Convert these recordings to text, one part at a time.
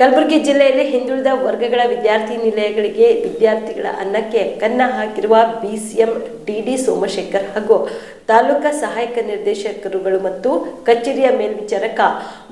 ಕಲಬುರಗಿ ಜಿಲ್ಲೆಯಲ್ಲಿ ಹಿಂದುಳಿದ ವರ್ಗಗಳ ವಿದ್ಯಾರ್ಥಿ ನಿಲಯಗಳಿಗೆ ವಿದ್ಯಾರ್ಥಿಗಳ ಅನ್ನಕ್ಕೆ ಕನ್ನ ಹಾಕಿರುವ ಬಿಸಿಎಂ ಡಿಡಿ ಸೋಮಶೇಖರ್ ಹಾಗೂ ತಾಲೂಕಾ ಸಹಾಯಕ ನಿರ್ದೇಶಕರುಗಳು ಮತ್ತು ಕಚೇರಿಯ ಮೇಲ್ವಿಚಾರಕ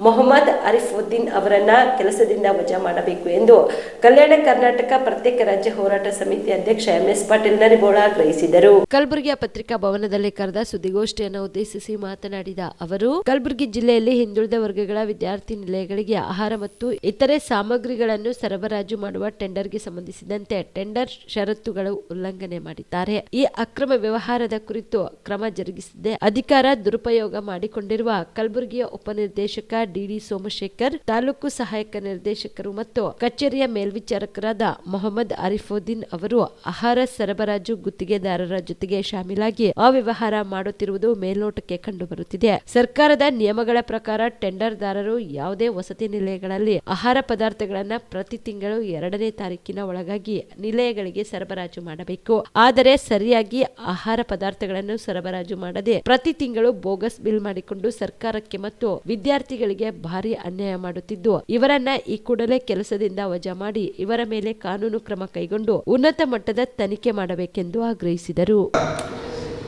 ಮೊಹಮ್ಮದ್ ಅರಿಫುದ್ದೀನ್ ಅವರನ್ನ ಕೆಲಸದಿಂದ ವಜಾ ಮಾಡಬೇಕು ಎಂದು ಕಲ್ಯಾಣ ಕರ್ನಾಟಕ ಪ್ರತ್ಯೇಕ ರಾಜ್ಯ ಹೋರಾಟ ಸಮಿತಿ ಅಧ್ಯಕ್ಷ ಎಂಎಸ್ ಪಾಟೀಲ್ ನರಿಬೋಳ ಆಗ್ರಹಿಸಿದರು. ಕಲಬುರಗಿಯ ಪತ್ರಿಕಾ ಭವನದಲ್ಲಿ ಕರೆದ ಸುದ್ದಿಗೋಷ್ಠಿಯನ್ನು ಉದ್ದೇಶಿಸಿ ಮಾತನಾಡಿದ ಅವರು, ಕಲಬುರಗಿ ಜಿಲ್ಲೆಯಲ್ಲಿ ಹಿಂದುಳಿದ ವರ್ಗಗಳ ವಿದ್ಯಾರ್ಥಿ ನಿಲಯಗಳಿಗೆ ಆಹಾರ ಮತ್ತು ಇತರೆ ಸಾಮಗ್ರಿಗಳನ್ನು ಸರಬರಾಜು ಮಾಡುವ ಟೆಂಡರ್ಗೆ ಸಂಬಂಧಿಸಿದಂತೆ ಟೆಂಡರ್ ಷರತ್ತುಗಳು ಉಲ್ಲಂಘನೆ ಮಾಡಿದ್ದಾರೆ. ಈ ಅಕ್ರಮ ವ್ಯವಹಾರದ ಕುರಿತು ಕ್ರಮ ಜರುಗಿಸಿದೆ. ಅಧಿಕಾರ ದುರುಪಯೋಗ ಮಾಡಿಕೊಂಡಿರುವ ಕಲಬುರಗಿಯ ಉಪನಿರ್ದೇಶಕ ಡಿಡಿ ಸೋಮಶೇಖರ್, ತಾಲೂಕು ಸಹಾಯಕ ನಿರ್ದೇಶಕರು ಮತ್ತು ಕಚೇರಿಯ ಮೇಲ್ವಿಚಾರಕರಾದ ಮೊಹಮ್ಮದ್ ಅರಿಫುದ್ದೀನ್ ಅವರು ಆಹಾರ ಸರಬರಾಜು ಗುತ್ತಿಗೆದಾರರ ಜೊತೆಗೆ ಶಾಮೀಲಾಗಿ ಅವ್ಯವಹಾರ ಮಾಡುತ್ತಿರುವುದು ಮೇಲ್ನೋಟಕ್ಕೆ ಕಂಡುಬರುತ್ತಿದೆ. ಸರ್ಕಾರದ ನಿಯಮಗಳ ಪ್ರಕಾರ ಟೆಂಡರ್ದಾರರು ಯಾವುದೇ ವಸತಿ ನಿಲಯಗಳಲ್ಲಿ ಆಹಾರ ಪದಾರ್ಥಗಳನ್ನ ಪ್ರತಿ ತಿಂಗಳು ಎರಡನೇ ತಾರೀಕಿನ ಒಳಗಾಗಿ ನಿಲಯಗಳಿಗೆ ಸರಬರಾಜು ಮಾಡಬೇಕು. ಆದರೆ ಸರಿಯಾಗಿ ಆಹಾರ ಪದಾರ್ಥಗಳನ್ನು ಸರಬರಾಜು ಮಾಡದೆ ಪ್ರತಿ ತಿಂಗಳು ಬೋಗಸ್ ಬಿಲ್ ಮಾಡಿಕೊಂಡು ಸರ್ಕಾರಕ್ಕೆ ಮತ್ತು ವಿದ್ಯಾರ್ಥಿಗಳಿಗೆ ಭಾರಿ ಅನ್ಯಾಯ ಮಾಡುತ್ತಿದ್ದು, ಇವರನ್ನ ಈ ಕೂಡಲೇ ಕೆಲಸದಿಂದ ವಜಾ ಮಾಡಿ ಇವರ ಮೇಲೆ ಕಾನೂನು ಕ್ರಮ ಕೈಗೊಂಡು ಉನ್ನತ ಮಟ್ಟದ ತನಿಖೆ ಮಾಡಬೇಕೆಂದು ಆಗ್ರಹಿಸಿದರು.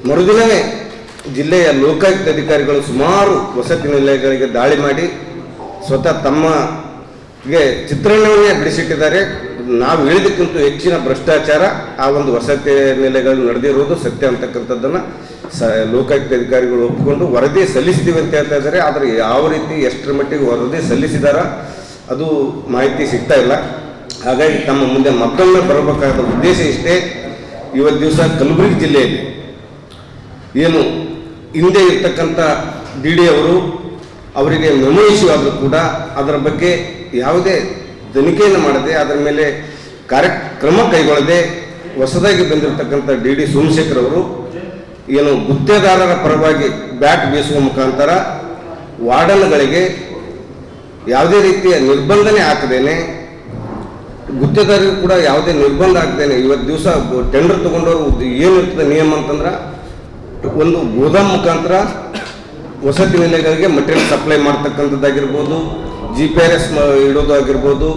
ಮರುದಿನವೇ ಜಿಲ್ಲೆಯ ಲೋಕಾಯುಕ್ತ ಅಧಿಕಾರಿಗಳು ಸುಮಾರು ವಸತಿ ನಿಲಯಗಳಿಗೆ ದಾಳಿ ಮಾಡಿ ಸ್ವತಃ ತಮ್ಮಗೆ ಚಿತ್ರಣವನ್ನೇ ಬಿಡಿಸಿಟ್ಟಿದ್ದಾರೆ. ನಾವು ಹೇಳಿದಕ್ಕಿಂತ ಹೆಚ್ಚಿನ ಭ್ರಷ್ಟಾಚಾರ ಆ ಒಂದು ವಸತಿ ನೆಲೆಗಳು ನಡೆದಿರುವುದು ಸತ್ಯ ಅಂತಕ್ಕಂಥದ್ದನ್ನು ಸ ಲೋಕಾಯುಕ್ತ ಅಧಿಕಾರಿಗಳು ಒಪ್ಪಿಕೊಂಡು ವರದಿ ಸಲ್ಲಿಸಿದ್ದೀವಿ ಅಂತ ಹೇಳ್ತಾ ಇದ್ದಾರೆ. ಆದರೆ ಯಾವ ರೀತಿ, ಎಷ್ಟರ ಮಟ್ಟಿಗೆ ವರದಿ ಸಲ್ಲಿಸಿದಾರ ಅದು ಮಾಹಿತಿ ಸಿಗ್ತಾ ಇಲ್ಲ. ಹಾಗಾಗಿ ತಮ್ಮ ಮುಂದೆ ಮತ್ತೊಮ್ಮೆ ಬರಬೇಕಾದ ಉದ್ದೇಶ ಇಷ್ಟೇ, ಇವತ್ತು ದಿವಸ ಕಲಬುರಗಿ ಜಿಲ್ಲೆಯಲ್ಲಿ ಏನು ಹಿಂದೆ ಇರ್ತಕ್ಕಂಥ ಡಿ ಡಿ ಅವರು ಅವರಿಗೆ ಮೆಮೊ ಇಶ್ಯೂ ಆದರೂ ಕೂಡ ಅದರ ಬಗ್ಗೆ ಯಾವುದೇ ತನಿಖೆಯನ್ನು ಮಾಡದೆ ಅದರ ಮೇಲೆ ಕಾರ್ಯಕ್ರಮ ಕೈಗೊಳ್ಳದೆ ಹೊಸದಾಗಿ ಬಂದಿರತಕ್ಕಂಥ ಡಿ ಡಿ ಸೋಮಶೇಖರ್ ಅವರು ಏನು ಗುತ್ತೇದಾರರ ಪರವಾಗಿ ಬ್ಯಾಟ್ ಬೀಸುವ ಮುಖಾಂತರ ವಾರ್ಡನ್ಗಳಿಗೆ ಯಾವುದೇ ರೀತಿಯ ನಿರ್ಬಂಧನೆ ಹಾಕದೇನೆ, ಗುತ್ತೇದಾರರಿಗೂ ಕೂಡ ಯಾವುದೇ ನಿರ್ಬಂಧ ಹಾಕ್ದೇನೆ, ಇವತ್ತು ದಿವಸ ಟೆಂಡರ್ ತಗೊಂಡವರು ಏನಿರ್ತದೆ ನಿಯಮ ಅಂತಂದ್ರೆ ಒಂದು ಗೋದಾಮ್ ಮುಖಾಂತರ ವಸತಿ ನಿಲಯಗಳಿಗೆ ಮಟೀರಿಯಲ್ ಸಪ್ಲೈ ಮಾಡ್ತಕ್ಕಂಥದ್ದಾಗಿರ್ಬೋದು ಜಿ ಪಿ ಆರ್ ಎಸ್ ಇಡೋದಾಗಿರ್ಬೋದು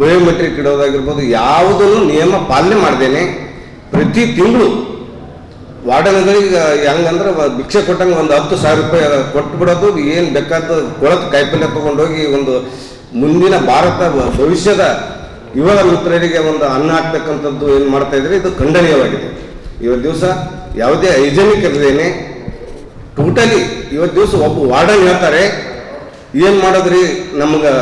ಬಯೋಮೆಟ್ರಿಕ್ ಇಡೋದಾಗಿರ್ಬೋದು, ಯಾವುದನ್ನು ನಿಯಮ ಪಾಲನೆ ಮಾಡ್ದೇನೆ ಪ್ರತಿ ತಿಂಗಳು. ವಾರ್ಡನ್ಗಳಿಗೆ ಹೆಂಗಂದ್ರೆ ಭಿಕ್ಷೆ ಕೊಟ್ಟಂಗೆ ಒಂದು ಹತ್ತು ಸಾವಿರ ರೂಪಾಯಿ ಕೊಟ್ಟು ಬಿಡೋದು, ಏನು ಬೇಕಾದ ಕೊಳತು ಕಾಯಿಪಲ್ಯ ತೊಗೊಂಡೋಗಿ ಒಂದು ಮುಂದಿನ ಭಾರತ ಭವಿಷ್ಯದ ಯುವ ಮಿತ್ರರಿಗೆ ಒಂದು ಅನ್ನ ಹಾಕ್ತಕ್ಕಂಥದ್ದು ಏನು ಮಾಡ್ತಾ ಇದ್ರೆ, ಇದು ಖಂಡನೀಯವಾಗಿದೆ. ಇವತ್ತು ದಿವಸ ಯಾವುದೇ ಹೈಜೆನಿಕ್ ಇರದೇನೆ ಟೋಟಲಿ ಇವತ್ತು ದಿವಸ ಒಬ್ಬ ವಾರ್ಡನ್ ಹೇಳ್ತಾರೆ ಏನು ಮಾಡೋದ್ರಿ? ನಮ್ಗೆ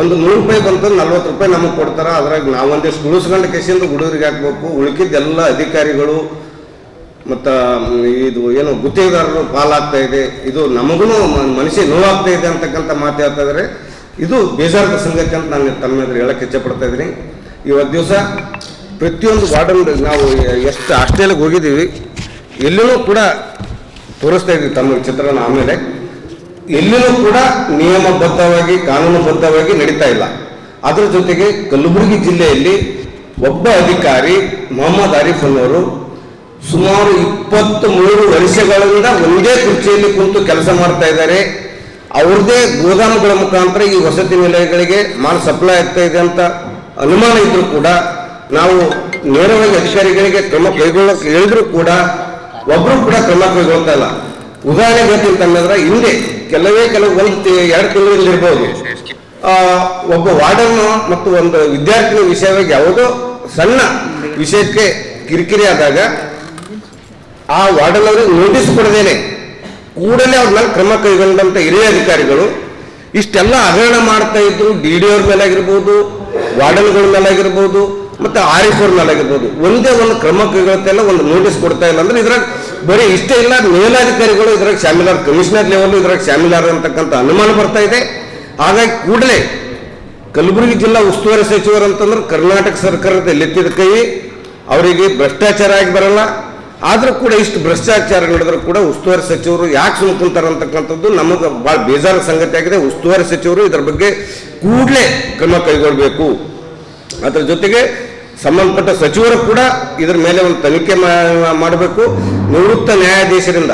ಒಂದು ನೂರು ರೂಪಾಯಿ ಬಂತಂದ್ರೆ ನಲ್ವತ್ತು ರೂಪಾಯಿ ನಮಗೆ ಕೊಡ್ತಾರ. ಅದ್ರಾಗ ನಾವೊಂದಿಷ್ಟು ಉಳಿಸ್ಕೊಂಡು ಕೆಸಿಂದ ಹುಡುಗರಿಗೆ ಹಾಕ್ಬೇಕು. ಉಳ್ಕಿದ್ದೆಲ್ಲ ಅಧಿಕಾರಿಗಳು ಮತ್ತು ಇದು ಏನು ಗುತ್ತಿಗೆದಾರರು ಪಾಲಾಗ್ತಾ ಇದೆ. ಇದು ನಮಗೂ ಮನಸ್ಸಿಗೆ ನೋವಾಗ್ತಾ ಇದೆ ಅಂತಕ್ಕಂಥ ಮಾತು ಹೇಳ್ತಾ ಇದ್ದಾರೆ ಇದು ಬೇಜಾರದ ಸಂಗತಿ ಅಂತ ನಾನು ಎದುರು ಹೇಳಕ್ಕೆ ಇಚ್ಛಪಡ್ತಾ ಇದ್ದೀನಿ. ಇವತ್ತು ದಿವಸ ಪ್ರತಿಯೊಂದು ವಾರ್ಡನ್ ನಾವು ಎಷ್ಟು ಆಸ್ಟ್ರೇಲಿಯಾಗೆ ಹೋಗಿದ್ದೀವಿ ಎಲ್ಲೂ ಕೂಡ ತೋರಿಸ್ತಾ ಇದ್ದೀವಿ ತಮ್ಮ ಚಿತ್ರಣ ಆಮೇಲೆ. ಎಲ್ಲಿನೂ ಕೂಡ ನಿಯಮಬದ್ಧವಾಗಿ, ಕಾನೂನುಬದ್ಧವಾಗಿ ನಡೀತಾ ಇಲ್ಲ. ಅದರ ಜೊತೆಗೆ ಕಲಬುರಗಿ ಜಿಲ್ಲೆಯಲ್ಲಿ ಒಬ್ಬ ಅಧಿಕಾರಿ ಮೊಹಮ್ಮದ್ ಆರಿಫ್ ಅನ್ನೋರು ಸುಮಾರು ಇಪ್ಪತ್ತ್ ಮೂರು ವರ್ಷಗಳಿಂದ ಒಂದೇ ಕುರ್ಚಿಯಲ್ಲಿ ಕುಂತು ಕೆಲಸ ಮಾಡ್ತಾ ಇದ್ದಾರೆ. ಅವ್ರದೇ ಗೋದಾಮುಗಳ ಮುಖಾಂತರ ಈ ವಸತಿ ನಿಲಯಗಳಿಗೆ ಮಾಲ್ ಸಪ್ಲೈ ಆಗ್ತಾ ಇದೆ ಅಂತ ಅನುಮಾನ ಇದ್ರೂ ಕೂಡ ನಾವು ನೇರವಾಗಿ ಅಧಿಕಾರಿಗಳಿಗೆ ಕ್ರಮ ಕೈಗೊಳ್ಳಕ್ಕೆ ಹೇಳಿದ್ರು ಕೂಡ ಒಬ್ರು ಕೂಡ ಕ್ರಮ ಕೈಗೊಳ್ತಾ ಇಲ್ಲ. ಉದಾಹರಣೆಗೆ ಅಂತಂದ್ರೆ ಹಿಂದೆ ಕೆಲವೇ ಕೆಲವು ಒಂದು ಎರಡು ಆ, ಒಬ್ಬ ವಾರ್ಡನ್ ಮತ್ತು ಒಂದು ವಿದ್ಯಾರ್ಥಿನಿ ವಿಷಯವಾಗಿ ಯಾವುದೋ ಸಣ್ಣ ವಿಷಯಕ್ಕೆ ಕಿರಿಕಿರಿ ಆದಾಗ ಆ ವಾರ್ಡನ್ ಅವರಿಗೆ ನೋಟಿಸ್ ಕೊಡದೇನೆ. ಕೂಡಲೇ ಅವ್ರ ಮೇಲೆ ಕ್ರಮ ಕೈಗೊಂಡಂತ ಹಿರಿಯ ಅಧಿಕಾರಿಗಳು ಇಷ್ಟೆಲ್ಲ ಹಗರಣ ಮಾಡ್ತಾ ಇದ್ರು. ಡಿ ಡಿ ಅವ್ರ ಮೇಲೆ ಆಗಿರ್ಬೋದು ವಾರ್ಡನ್ಗಳ ಮೇಲೆ ಆಗಿರ್ಬೋದು ಮತ್ತೆ ಆರ್ ಎಫ್ ಅವ್ರ ಮೇಲೆ ಆಗಿರ್ಬೋದು ಒಂದೇ ಒಂದು ಕ್ರಮ ಕೈಗೊಳ್ತಾ ಇಲ್ಲ ಒಂದು ನೋಟಿಸ್ ಕೊಡ್ತಾ ಇಲ್ಲ ಅಂದ್ರೆ ಇದ್ರಾಗ ಬರೀ ಇಷ್ಟೇ ಇಲ್ಲ ಮೇಲಾಧಿಕಾರಿಗಳು ಇದ್ರಾಗ ಶಾಮಿಲಾರ್ ಕಮಿಷನರ್ ಲೆವೆಲ್ ಇದ್ರಾಗ ಶಾಮಿಲಾರ್ ಅಂತಕ್ಕಂಥ ಅನುಮಾನ ಬರ್ತಾ ಇದೆ. ಹಾಗಾಗಿ ಕೂಡಲೇ ಕಲಬುರಗಿ ಜಿಲ್ಲಾ ಉಸ್ತುವಾರಿ ಸಚಿವರು ಅಂತಂದ್ರೆ ಕರ್ನಾಟಕ ಸರ್ಕಾರದ ಎತ್ತಿದ ಕೈ, ಅವರಿಗೆ ಭ್ರಷ್ಟಾಚಾರ ಆಗಿ ಬರಲ್ಲ. ಆದರೂ ಕೂಡ ಇಷ್ಟು ಭ್ರಷ್ಟಾಚಾರ ನಡೆದರೂ ಕೂಡ ಉಸ್ತುವಾರಿ ಸಚಿವರು ಯಾಕೆ ಸುಮ್ಕೊಂತಾರೆ ಅಂತಕ್ಕಂಥದ್ದು ನಮಗೆ ಭಾಳ ಬೇಜಾರ ಸಂಗತಿ ಆಗಿದೆ. ಉಸ್ತುವಾರಿ ಸಚಿವರು ಇದರ ಬಗ್ಗೆ ಕೂಡಲೇ ಕ್ರಮ ಕೈಗೊಳ್ಳಬೇಕು ಅದರ ಜೊತೆಗೆ ಸಂಬಂಧಪಟ್ಟ ಸಚಿವರು ಕೂಡ ಇದರ ಮೇಲೆ ಒಂದು ತನಿಖೆ ಮಾಡಬೇಕು. ನಿವೃತ್ತ ನ್ಯಾಯಾಧೀಶರಿಂದ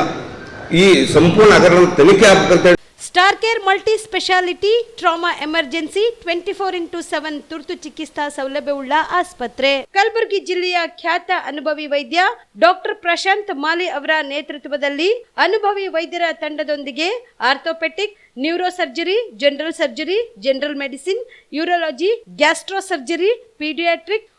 ಈ ಸಂಪೂರ್ಣ ಹಗರಣ ತನಿಖೆ ಆಗ್ಬೇಕಂತ star care multi speciality, trauma emergency, twenty four into seven ತುರ್ತು ಚಿಕಿತ್ಸಾ ಸೌಲಭ್ಯವುಳ್ಳ ಆಸ್ಪತ್ರೆ. ಕಲಬುರಗಿ ಜಿಲ್ಲೆಯ ಖ್ಯಾತ ಅನುಭವಿ ವೈದ್ಯ ಡಾಕ್ಟರ್ ಪ್ರಶಾಂತ್ ಮಾಲಿ ಅವರ ನೇತೃತ್ವದಲ್ಲಿ ಅನುಭವಿ ವೈದ್ಯರ ತಂಡದೊಂದಿಗೆ orthopaedic neuro surgery general surgery, general medicine, urology gastro surgery paediatric